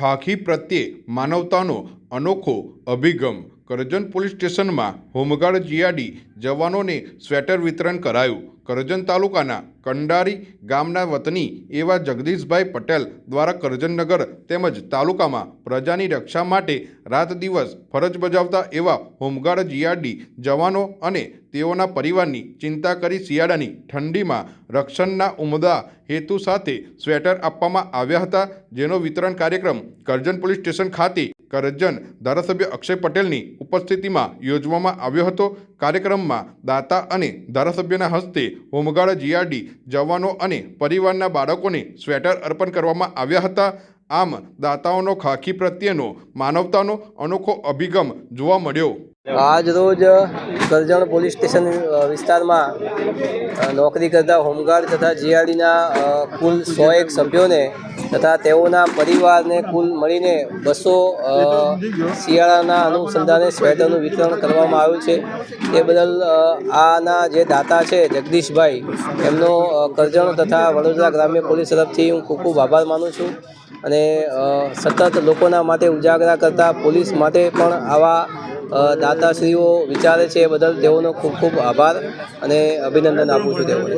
ખાખી પ્રત્યે માનવતાનો અનોખો અભિગમ. કરજણ પોલીસ સ્ટેશનમાં હોમગાર્ડ જીઆરડી જવાનોને સ્વેટર વિતરણ કરાયું. કરજણ તાલુકાના કંડારી ગામના વતની એવા જગદીશભાઈ પટેલ દ્વારા કરજણનગર તેમજ તાલુકામાં પ્રજાની રક્ષા માટે રાત દિવસ ફરજ બજાવતા એવા હોમગાર્ડ જીઆરડી જવાનો અને તેઓના પરિવારની ચિંતા કરી શિયાળાની ઠંડીમાં રક્ષણના ઉમદા હેતુ સાથે સ્વેટર આપવામાં આવ્યા હતા, જેનો વિતરણ કાર્યક્રમ કરજણ પોલીસ સ્ટેશન ખાતે કરજણ ધારાસભ્ય અક્ષય પટેલની ઉપસ્થિતિમાં યોજવામાં આવ્યો હતો. કાર્યક્રમમાં દાતા અને ધારાસભ્યના હસ્તે હોમગાર્ડ જીઆરડી જવાનો અને પરિવારના બાળકોને સ્વેટર અર્પણ કરવામાં આવ્યા હતા. આમ દાતાઓનો ખાખી પ્રત્યેનો માનવતાનો અનોખો અભિગમ જોવા મળ્યો. આજ રોજ કરજણ પોલીસ સ્ટેશન વિસ્તારમાં નોકરી કરતા હોમગાર્ડ તથા જીઆરડીના કુલ સો એક સભ્યોને તથા તેઓના પરિવારને કુલ મળીને બસો શિયાળાના અનુસંધાને સ્વેટરનું વિતરણ કરવામાં આવ્યું છે. તે બદલ આના જે દાતા છે, જગદીશભાઈ, એમનો કરજણ તથા વડોદરા ગ્રામ્ય પોલીસ તરફથી હું ખૂબ ખૂબ આભાર માનું છું અને સતત લોકોના માટે ઉજાગરા કરતા પોલીસ માટે પણ આવા દાતાશ્રીઓ વિચારે છે એ બદલ તેઓનો ખૂબ ખૂબ આભાર અને અભિનંદન આપું છું તેઓને.